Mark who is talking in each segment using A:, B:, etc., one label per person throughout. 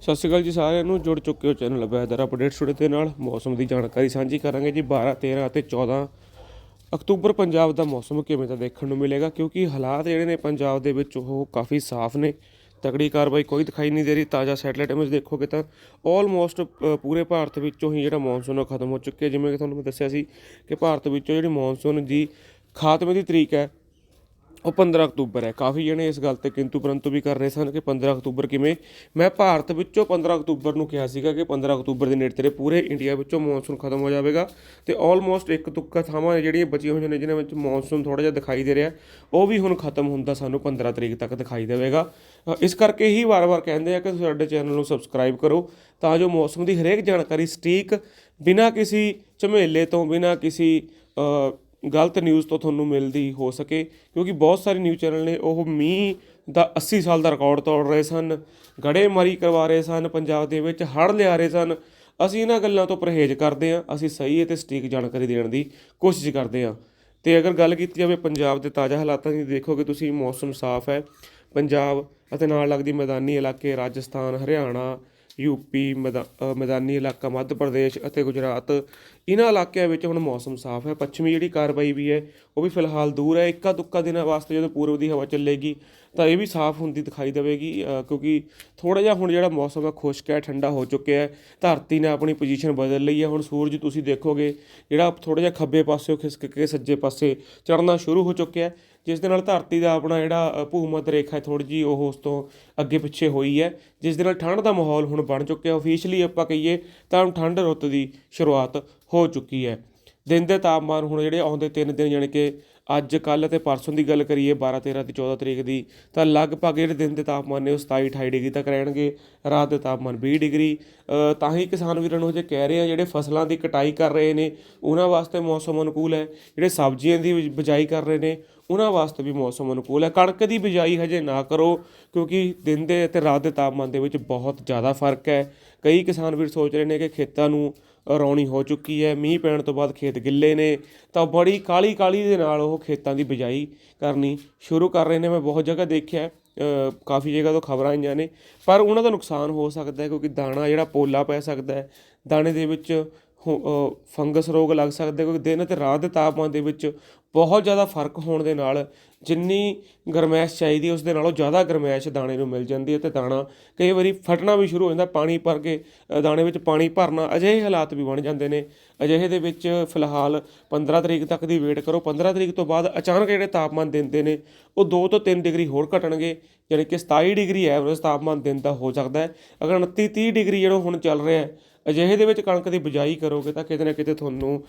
A: ਸਤਿ ਸ਼੍ਰੀ ਅਕਾਲ ਜੀ ਸਾਰਿਆਂ ਨੂੰ, ਜੁੜ ਚੁੱਕੇ ਹੋ ਚੈਨਲ ਵੈਦਰ ਅਪਡੇਟ ਸੁੜੇ ਦੇ ਨਾਲ ਮੌਸਮ ਦੀ ਜਾਣਕਾਰੀ ਸਾਂਝੀ ਕਰਾਂਗੇ ਜੀ 12 13 ਅਤੇ 14 ਅਕਤੂਬਰ ਪੰਜਾਬ ਦਾ ਮੌਸਮ ਕਿਵੇਂ ਦਾ ਦੇਖਣ ਨੂੰ ਮਿਲੇਗਾ? ਕਿਉਂਕਿ ਹਾਲਾਤ ਜਿਹੜੇ ਨੇ ਪੰਜਾਬ ਦੇ ਵਿੱਚ ਉਹ ਕਾਫੀ ਸਾਫ਼ ਨੇ। ਤਕੜੀ ਕਾਰਵਾਈ ਕੋਈ ਦਿਖਾਈ ਨਹੀਂ ਦੇ ਰਹੀ, ਤਾਜ਼ਾ ਸੈਟਲਾਈਟ ਇਮੇਜ ਦੇਖੋਗੇ ਤਾਂ ਆਲਮੋਸਟ ਪੂਰੇ ਭਾਰਤ ਵਿੱਚੋਂ ਹੀ ਜਿਹੜਾ ਮੌਨਸੂਨ ਉਹ ਖਤਮ ਹੋ ਚੁੱਕਿਆ। ਜਿਵੇਂ ਕਿ ਤੁਹਾਨੂੰ ਮੈਂ ਦੱਸਿਆ ਸੀ ਕਿ ਭਾਰਤ ਵਿੱਚੋਂ ਜਿਹੜੀ ਮੌਨਸੂਨ ਦੀ ਖਾਤਮੇ ਦੀ ਤਰੀਕ ਹੈ ਉਹ 15 ਅਕਤੂਬਰ ਹੈ। ਕਾਫੀ ਜਣੇ ਇਸ ਗੱਲ ਤੇ ਕਿੰਤੂ ਪਰੰਤੂ ਵੀ ਕਰ ਰਹੇ ਸਨ ਕਿ 15 ਅਕਤੂਬਰ ਕਿਵੇਂ, ਮੈਂ ਭਾਰਤ ਵਿੱਚੋਂ 15 ਅਕਤੂਬਰ ਨੂੰ ਕਿਹਾ ਸੀਗਾ ਕਿ 15 ਅਕਤੂਬਰ ਦੇ ਨੇੜੇ ਤੇੜੇ ਪੂਰੇ ਇੰਡੀਆ ਵਿੱਚੋਂ ਮੌਨਸੂਨ ਖਤਮ ਹੋ ਜਾਵੇਗਾ ਤੇ ਆਲਮੋਸਟ ਇੱਕ ਤੁੱਕਾ ਥਾਵਾਂ ਨੇ ਜਿਹੜੀਆਂ ਬਚੀਆਂ ਹੋਈਆਂ ਨੇ ਜਿਨ੍ਹਾਂ ਵਿੱਚ ਮੌਨਸੂਨ ਥੋੜਾ ਜਿਹਾ ਦਿਖਾਈ ਦੇ ਰਿਹਾ, ਉਹ ਵੀ ਹੁਣ ਖਤਮ ਹੁੰਦਾ ਸਾਨੂੰ 15 ਤਰੀਕ ਤੱਕ ਦਿਖਾਈ ਦੇਵੇਗਾ। ਇਸ ਕਰਕੇ ਹੀ ਵਾਰ-ਵਾਰ ਕਹਿੰਦੇ ਆ ਕਿ ਸਾਡੇ ਚੈਨਲ ਨੂੰ ਸਬਸਕ੍ਰਾਈਬ ਕਰੋ ਤਾਂ ਜੋ ਮੌਸਮ ਦੀ ਹਰੇਕ ਜਾਣਕਾਰੀ ਸਟੀਕ ਬਿਨਾਂ ਕਿਸੇ ਝਮੇਲੇ ਤੋਂ, ਬਿਨਾਂ ਕਿਸੇ ਗਲਤ ਨਿਊਜ਼ ਤੋਂ ਤੁਹਾਨੂੰ ਮਿਲਦੀ ਹੋ ਸਕੇ, ਕਿਉਂਕਿ ਬਹੁਤ ਸਾਰੇ ਨਿਊਜ਼ ਚੈਨਲ ਨੇ ਉਹ ਮੀਂਹ ਦਾ 80 ਸਾਲ ਦਾ ਰਿਕਾਰਡ ਤੋੜ ਰਹੇ ਸਨ ਗੜੇਮਾਰੀ ਕਰਵਾ ਰਹੇ ਸਨ, ਪੰਜਾਬ ਦੇ ਵਿੱਚ ਹੜ੍ਹ ਲਿਆ ਰਹੇ ਸਨ। ਅਸੀਂ ਇਹਨਾਂ ਗੱਲਾਂ ਤੋਂ ਪਰਹੇਜ਼ ਕਰਦੇ ਹਾਂ, ਅਸੀਂ ਸਹੀ ਅਤੇ ਸਟੀਕ ਜਾਣਕਾਰੀ ਦੇਣ ਦੀ ਕੋਸ਼ਿਸ਼ ਕਰਦੇ ਹਾਂ। ਤੇ ਅਗਰ ਗੱਲ ਕੀਤੀ ਜਾਵੇ ਪੰਜਾਬ ਦੇ ਤਾਜ਼ਾ ਹਾਲਾਤਾਂ ਦੀ, ਦੇਖੋਗੇ ਤੁਸੀਂ ਮੌਸਮ ਸਾਫ਼ ਹੈ। ਪੰਜਾਬ ਅਤੇ ਨਾਲ ਲੱਗਦੀ ਮੈਦਾਨੀ ਇਲਾਕੇ ਰਾਜਸਥਾਨ, ਹਰਿਆਣਾ ਯੂਪੀ ਮੈਦਾ- ਮੈਦਾਨੀ ਇਲਾਕਾ, ਮੱਧ ਪ੍ਰਦੇਸ਼ ਅਤੇ ਗੁਜਰਾਤ। ਇਹਨਾਂ ਇਲਾਕਿਆਂ ਵਿੱਚ ਹੁਣ ਮੌਸਮ ਸਾਫ਼ ਹੈ। ਪੱਛਮੀ ਜਿਹੜੀ ਕਾਰਵਾਈ ਵੀ ਹੈ, ਉਹ ਵੀ ਫਿਲਹਾਲ ਦੂਰ ਹੈ। ਇੱਕਾ ਦੁੱਕਾ ਦਿਨਾਂ ਵਾਸਤੇ ਜਦੋਂ ਪੂਰਬ ਦੀ ਹਵਾ ਚੱਲੇਗੀ ਤਾਂ ਇਹ ਵੀ ਸਾਫ਼ ਹੁੰਦੀ ਦਿਖਾਈ ਦੇਵੇਗੀ ਕਿਉਂਕਿ ਥੋੜਾ ਜਿਹਾ ਹੁਣ ਜਿਹੜਾ ਮੌਸਮ ਹੈ ਖੁਸ਼ਕ ਹੈ, ਠੰਡਾ ਹੋ ਚੁੱਕਿਆ ਹੈ, ਧਰਤੀ ਨੇ ਆਪਣੀ ਪੋਜੀਸ਼ਨ ਬਦਲ ਲਈ ਹੈ। ਹੁਣ ਸੂਰਜ ਤੁਸੀਂ ਦੇਖੋਗੇ, ਜਿਹੜਾ ਥੋੜਾ ਜਿਹਾ ਖੱਬੇ ਪਾਸਿਓਂ ਖਿਸਕ ਕੇ ਸੱਜੇ ਪਾਸੇ ਚੜ੍ਹਨਾ ਸ਼ੁਰੂ ਹੋ ਚੁੱਕਿਆ ਹੈ, ਜਿਸ ਦੇ ਨਾਲ ਧਰਤੀ ਦਾ ਆਪਣਾ ਜਿਹੜਾ ਭੂਮੱਧ ਰੇਖਾ ਹੈ ਥੋੜੀ ਜੀ ਉਹ ਉਸ ਤੋਂ ਅੱਗੇ ਪਿੱਛੇ ਹੋਈ ਹੈ, ਜਿਸ ਦੇ ਨਾਲ ਠੰਡ ਦਾ ਮਾਹੌਲ ਹੁਣ ਬਣ ਚੁੱਕਿਆ। ਆਫੀਸ਼ੀਅਲੀ ਆਪਾਂ ਕਹੀਏ ਤਾਂ ਹੁਣ ਠੰਡ ਰੁੱਤ ਦੀ ਸ਼ੁਰੂਆਤ ਹੋ ਚੁੱਕੀ ਹੈ। ਦਿਨ ਦੇ ਤਾਪਮਾਨ ਹੁਣ ਜਿਹੜੇ ਆਉਂਦੇ ਤਿੰਨ ਦਿਨ, ਜਾਣੀ ਕਿ ਅੱਜ ਕੱਲ ਅਤੇ ਪਰਸੋਂ ਦੀ ਗੱਲ ਕਰੀਏ 12 13 ਤੇ 14 ਤਰੀਕ ਦੀ, ਤਾਂ ਲਗਭਗ ਜਿਹੜੇ ਦਿਨ ਦੇ ਤਾਪਮਾਨ ਨੇ ਉਹ 27 28 ਡਿਗਰੀ ਤੱਕ ਰਹਿਣਗੇ। ਰਾਤ ਦੇ ਤਾਪਮਾਨ 20 ਡਿਗਰੀ। ਤਾਂ ਹੀ ਕਿਸਾਨ ਵੀਰਾਂ ਨੂੰ ਜੇ ਕਹਿ ਰਹੇ ਆ ਜਿਹੜੇ ਫਸਲਾਂ ਦੀ ਕਟਾਈ ਕਰ ਰਹੇ ਨੇ, ਉਹਨਾਂ ਵਾਸਤੇ ਮੌਸਮ ਅਨੁਕੂਲ ਹੈ। ਜਿਹੜੇ ਸਬਜ਼ੀਆਂ ਦੀ ਬਿਜ- ਬਿਜਾਈ ਕਰ ਰਹੇ ਨੇ, ਉਹਨਾਂ ਵਾਸਤੇ ਵੀ ਮੌਸਮ ਅਨੁਕੂਲ ਹੈ। ਕਣਕ ਦੀ ਬਿਜਾਈ ਹਜੇ ਨਾ ਕਰੋ, ਕਿਉਂਕਿ ਦਿਨ ਦੇ ਅਤੇ ਰਾਤ ਦੇ ਤਾਪਮਾਨ ਦੇ ਵਿੱਚ ਬਹੁਤ ਜ਼ਿਆਦਾ ਫ਼ਰਕ ਹੈ। ਕਈ ਕਿਸਾਨ ਵੀਰ ਸੋਚ ਰਹੇ ਨੇ ਕਿ ਖੇਤਾਂ ਨੂੰ ਰੌਣੀ ਹੋ ਚੁੱਕੀ ਹੈ, ਮੀਂਹ ਪੈਣ ਤੋਂ ਬਾਅਦ ਖੇਤ ਗਿੱਲੇ ਨੇ, ਤਾਂ ਬੜੀ ਕਾਲੀ ਕਾਲੀ ਦੇ ਨਾਲ ਉਹ ਖੇਤਾਂ ਦੀ ਬਿਜਾਈ ਕਰਨੀ ਸ਼ੁਰੂ ਕਰ ਰਹੇ ਨੇ। ਮੈਂ ਬਹੁਤ ਜਗ੍ਹਾ ਦੇਖਿਆ ਕਾਫੀ ਜਗ੍ਹਾ ਤੋਂ ਖਬਰਾਂ ਆਈਆਂ ਨੇ। ਪਰ ਉਹਨਾਂ ਦਾ ਨੁਕਸਾਨ ਹੋ ਸਕਦਾ ਕਿਉਂਕਿ ਦਾਣਾ ਜਿਹੜਾ ਪੋਲਾ ਪੈ ਸਕਦਾ ਦਾਣੇ ਦੇ ਵਿੱਚ ਫੰਗਸ ਰੋਗ ਲੱਗ ਸਕਦੇ ਕਿਉਂਕਿ ਦਿਨ ਅਤੇ ਰਾਤ ਦੇ ਤਾਪਮਾਨ ਦੇ ਵਿੱਚ ਬਹੁਤ ਜ਼ਿਆਦਾ ਫ਼ਰਕ ਹੋਣ ਦੇ ਨਾਲ ਜਿੰਨੀ ਗਰਮੈਸ਼ ਚਾਹੀਦੀ ਉਸ ਦੇ ਨਾਲੋਂ ਜ਼ਿਆਦਾ ਗਰਮੈਸ਼ ਦਾਣੇ ਨੂੰ ਮਿਲ ਜਾਂਦੀ ਹੈ ਤੇ ਦਾਣਾ ਕਈ ਵਾਰੀ ਫਟਣਾ ਵੀ ਸ਼ੁਰੂ ਹੋ ਜਾਂਦਾ, ਪਾਣੀ ਭਰ ਕੇ ਦਾਣੇ ਵਿੱਚ ਪਾਣੀ ਭਰਨਾ ਅਜਿਹੇ ਹਾਲਾਤ ਵੀ ਬਣ ਜਾਂਦੇ ਨੇ। ਅਜਿਹੇ ਦੇ ਵਿੱਚ ਫਿਲਹਾਲ 15 ਤਰੀਕ ਤੱਕ ਦੀ ਵੇਟ ਕਰੋ 15 ਤਰੀਕ ਤੋਂ ਬਾਅਦ ਅਚਾਨਕ ਜਿਹੜੇ ਤਾਪਮਾਨ ਦਿੰਦੇ ਨੇ, ਉਹ 2 ਤੋਂ 3 ਡਿਗਰੀ ਹੋਰ ਘਟਣਗੇ, ਯਾਨੀ ਕਿ 27 ਡਿਗਰੀ ਐਵਰੇਜ ਤਾਪਮਾਨ ਦਿਨ ਦਾ ਹੋ ਸਕਦਾ ਹੈ। ਅਗਰ 29 30 ਡਿਗਰੀ ਜਿਹੜਾ ਹੁਣ ਚੱਲ ਰਿਹਾ ਹੈ ਅਜਿਹੇ ਦੇ ਵਿੱਚ ਕਣਕ ਦੀ ਬਿਜਾਈ ਕਰੋਗੇ ਤਾਂ ਕਿਤੇ ਨਾ ਕਿਤੇ ਤੁਹਾਨੂੰ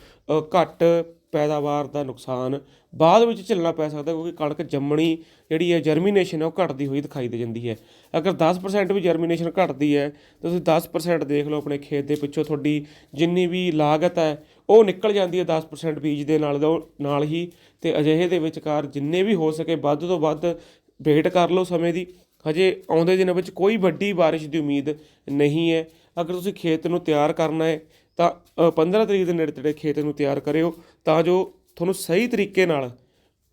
A: ਘੱਟ ਪੈਦਾਵਾਰ ਦਾ ਨੁਕਸਾਨ ਬਾਅਦ ਵਿੱਚ ਝੱਲਣਾ ਪੈ ਸਕਦਾ ਕਿਉਂਕਿ ਕਣਕ ਜੰਮਣੀ ਜਿਹੜੀ ਹੈ ਜਰਮੀਨੇਸ਼ਨ ਹੈ, ਉਹ ਘਟਦੀ ਹੋਈ ਦਿਖਾਈ ਦੇ ਜਾਂਦੀ ਹੈ। ਅਗਰ 10% ਵੀ ਜਰਮੀਨੇਸ਼ਨ ਘਟਦੀ ਹੈ ਤੁਸੀਂ 10% ਦੇਖ ਲਓ ਆਪਣੇ ਖੇਤ ਦੇ ਪਿੱਛੋਂ ਤੁਹਾਡੀ ਜਿੰਨੀ ਵੀ ਲਾਗਤ ਹੈ, ਉਹ ਨਿਕਲ ਜਾਂਦੀ ਹੈ 10% ਬੀਜ ਦੇ ਨਾਲ ਦਾ ਨਾਲ ਹੀ ਤੇ ਅਜਿਹੇ ਦੇ ਵਿਚਕਾਰ ਜਿੰਨੇ ਵੀ ਹੋ ਸਕੇ ਵੱਧ ਤੋਂ ਵੱਧ ਵੇਟ ਕਰ ਲਓ ਸਮੇਂ ਦੀ। ਹਜੇ ਆਉਂਦੇ ਦਿਨਾਂ ਵਿੱਚ ਕੋਈ ਵੱਡੀ ਬਾਰਿਸ਼ ਦੀ ਉਮੀਦ ਨਹੀਂ ਹੈ। ਅਗਰ ਤੁਸੀਂ ਖੇਤ ਨੂੰ ਤਿਆਰ ਕਰਨਾ ਹੈ ਤਾਂ ਅ, 15 ਤਰੀਕ ਦੇ ਨੇੜੇ ਤੇੜੇ ਖੇਤ ਨੂੰ ਤਿਆਰ ਕਰਿਓ ਤਾਂ ਜੋ ਤੁਹਾਨੂੰ ਸਹੀ ਤਰੀਕੇ ਨਾਲ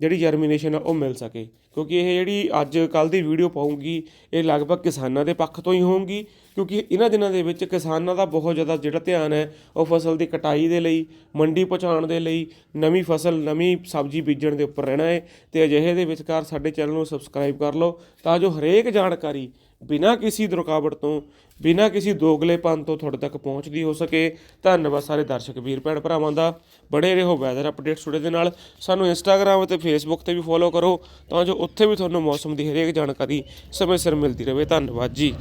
A: ਜਿਹੜੀ ਜਰਮੀਨੇਸ਼ਨ ਆ ਉਹ ਮਿਲ ਸਕੇ। ਕਿਉਂਕਿ ਇਹ ਜਿਹੜੀ ਅੱਜ ਕੱਲ ਦੀ ਵੀਡੀਓ ਪਾਉਂਗੀ ਇਹ ਲਗਭਗ ਕਿਸਾਨਾਂ ਦੇ ਪੱਖ ਤੋਂ ਹੀ ਹੋਊਗੀ ਕਿਉਂਕਿ ਇਹਨਾਂ ਦਿਨਾਂ ਦੇ ਵਿੱਚ ਕਿਸਾਨਾਂ ਦਾ ਬਹੁਤ ਜ਼ਿਆਦਾ ਜਿਹੜਾ ਧਿਆਨ ਹੈ ਉਹ ਫਸਲ ਦੀ ਕਟਾਈ ਦੇ ਲਈ ਮੰਡੀ ਪਹੁੰਚਾਉਣ ਦੇ ਲਈ ਨਵੀਂ ਫਸਲ ਨਵੀਂ ਸਬਜ਼ੀ ਬੀਜਣ ਦੇ ਉੱਪਰ ਰਹਿਣਾ ਹੈ ਤੇ ਅਜਿਹੇ ਦੇ ਵਿਚਕਾਰ ਸਾਡੇ ਚੈਨਲ ਨੂੰ ਸਬਸਕ੍ਰਾਈਬ ਕਰ ਲਓ ਤਾਂ ਜੋ ਹਰੇਕ ਜਾਣਕਾਰੀ ਬਿਨਾਂ ਕਿਸੇ ਰੁਕਾਵਟ ਤੋਂ, ਬਿਨਾਂ ਕਿਸੇ ਦੋਗਲੇਪਨ ਤੋਂ ਤੁਹਾਡੇ ਤੱਕ ਪਹੁੰਚਦੀ ਹੋ ਸਕੇ। ਧੰਨਵਾਦ ਸਾਰੇ ਦਰਸ਼ਕ ਵੀਰ ਭੈਣ ਭਰਾਵਾਂ ਦਾ। ਬੜੇ ਰਹੋ ਵੈਦਰ ਅਪਡੇਟਸ ਸੁੜੇ ਦੇ ਨਾਲ। ਸਾਨੂੰ ਇੰਸਟਾਗ੍ਰam ਅਤੇ ਫੇਸਬੁੱਕ ਤੇ ਵੀ ਫੋਲੋ ਕਰੋ ਤਾਂ ਜੋ ਉੱਥੇ ਵੀ ਤੁਹਾਨੂੰ ਮੌਸਮ ਦੀ ਹਰੇਕ ਜਾਣਕਾਰੀ ਸਮੇਂ ਸਿਰ ਮਿਲਦੀ ਰਹੇ। ਧੰਨਵਾਦ ਜੀ।